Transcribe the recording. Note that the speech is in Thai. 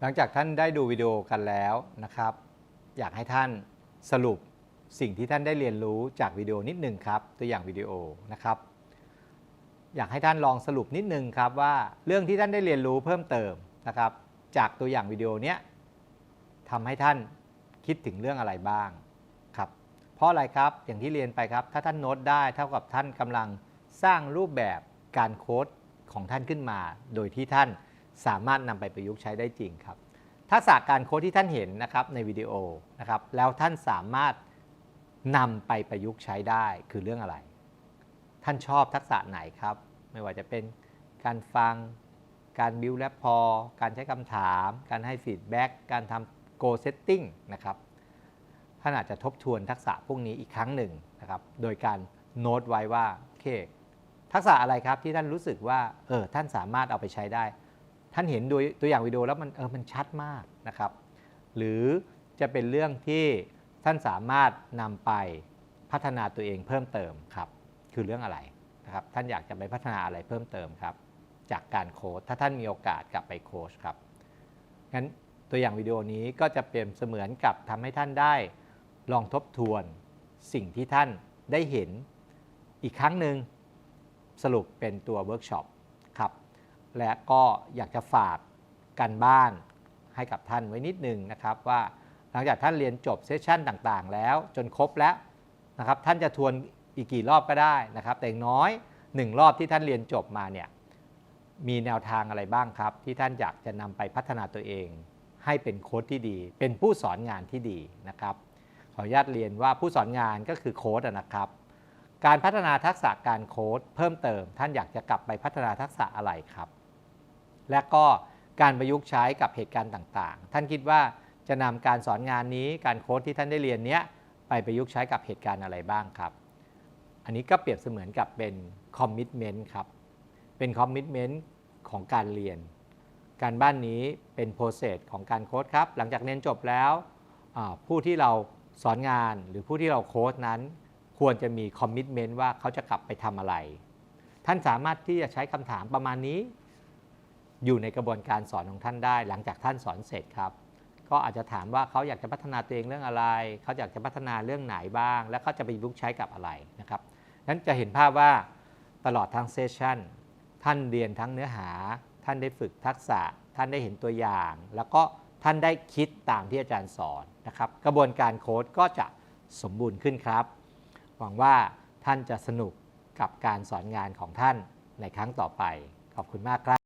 หลังจากท่านได้ดูวิดีโอกันแล้วนะครับ อยากให้ท่านสรุปสิ่งที่ท่านได้เรียนรู้จากวิดีโอนิดหนึ่งครับตัวอย่างวิดีโอนะครับ อยากให้ท่านลองสรุปนิดหนึ่งครับว่าเรื่องที่ท่านได้เรียนรู้เพิ่มเติมนะครับ จากตัวอย่างวิดีโอเนี้ยทำให้ท่านคิดถึงเรื่องอะไรบ้างครับเพราะอะไรครับอย่างที่เรียนไปครับ ถ้าท่านโน้ตได้เท่ากับท่านกำลังสร้างรูปแบบการโค้ดของท่านขึ้นมา โดยที่ท่าน สามารถนำไปประยุกต์ใช้ได้จริงครับ ทักษะการโค้ดที่ท่านเห็นนะครับในวิดีโอนะครับแล้วท่านสามารถนำไปประยุกต์ใช้ได้คือเรื่องอะไร ท่านชอบทักษะไหนครับ ไม่ว่าจะเป็นการฟังการบิวและพอ การใช้คำถาม การให้ฟีดแบ็กการทำ goal setting นะครับ ท่านอาจจะทบทวนทักษะพวกนี้อีกครั้งหนึ่งนะครับ โดยการโน้ตไว้ว่าโอเค ทักษะอะไรครับที่ท่านรู้สึกว่า เออ ท่านสามารถเอาไปใช้ได้ ท่านเห็นโดยตัวอย่างวิดีโอแล้วมันเออมันชัดมากนะครับ หรือจะเป็นเรื่องที่ท่านสามารถนำไปพัฒนาตัวเองเพิ่มเติมครับ คือเรื่องอะไรนะครับ ท่านอยากจะไปพัฒนาอะไรเพิ่มเติมครับ จากการโค้ดถ้าท่านมีโอกาสกลับไปโค้ชครับงั้นตัวอย่างวิดีโอนี้ก็จะเป็นเสมือนกับทำให้ท่านได้ลองทบทวนสิ่งที่ท่านได้เห็นอีกครั้งหนึ่งสรุปเป็นตัวเวิร์กช็อป และก็อยากจะฝากกันบ้านให้กับท่านไว้นิดนึงนะครับ ว่าหลังจากท่านเรียนจบเซสชันต่างๆ แล้วจนครบแล้วนะครับท่านจะทวนอีกกี่รอบก็ได้นะครับ แต่อย่างน้อย 1 รอบที่ท่านเรียนจบมาเนี่ยมีแนวทางอะไรบ้างครับ ที่ท่านอยากจะนำไปพัฒนาตัวเอง ให้เป็นโค้ดที่ดี เป็นผู้สอนงานที่ดีนะครับขออนุญาตเรียนว่าผู้สอนงานก็คือโค้ดนะครับ การพัฒนาทักษะการโค้ดเพิ่มเติม ท่านอยากจะกลับไปพัฒนาทักษะอะไรครับ และก็การประยุกต์ใช้กับเหตุการณ์ต่างๆ ท่านคิดว่าจะนำการสอนงานนี้การโค้ดที่ท่านได้เรียนเนี้ยไปประยุกต์ใช้กับเหตุการณ์อะไรบ้างครับ อันนี้ก็เปรียบเสมือนกับเป็นคอมมิชเมนต์ครับ เป็นคอมมิชเมนต์ของการเรียน การบ้านนี้เป็นโปรเซสของการโค้ดครับ หลังจากเรียนจบแล้วผู้ที่เราสอนงานหรือผู้ที่เราโค้ดนั้น ควรจะมีคอมมิชเมนต์ว่าเขาจะกลับไปทำอะไร ท่านสามารถที่จะใช้คำถามประมาณนี้ อยู่ในกระบวนการสอนของท่านได้ หลังจากท่านสอนเสร็จครับ ก็อาจจะถามว่าเขาอยากจะพัฒนาตัวเองเรื่องอะไร เขาอยากจะพัฒนาเรื่องไหนบ้าง และเขาจะไปยุกใช้กับอะไรนะครับนั้นจะเห็นภาพว่าตลอดทั้งเซสชันท่านเรียนทั้งเนื้อหา ท่านได้ฝึกทักษะ ท่านได้เห็นตัวอย่าง แล้วก็ท่านได้คิดตามที่อาจารย์สอนนะครับ กระบวนการโค้ดก็จะสมบูรณ์ขึ้นครับ หวังว่าท่านจะสนุกกับการสอนงานของท่านในครั้งต่อไป ขอบคุณมากครับ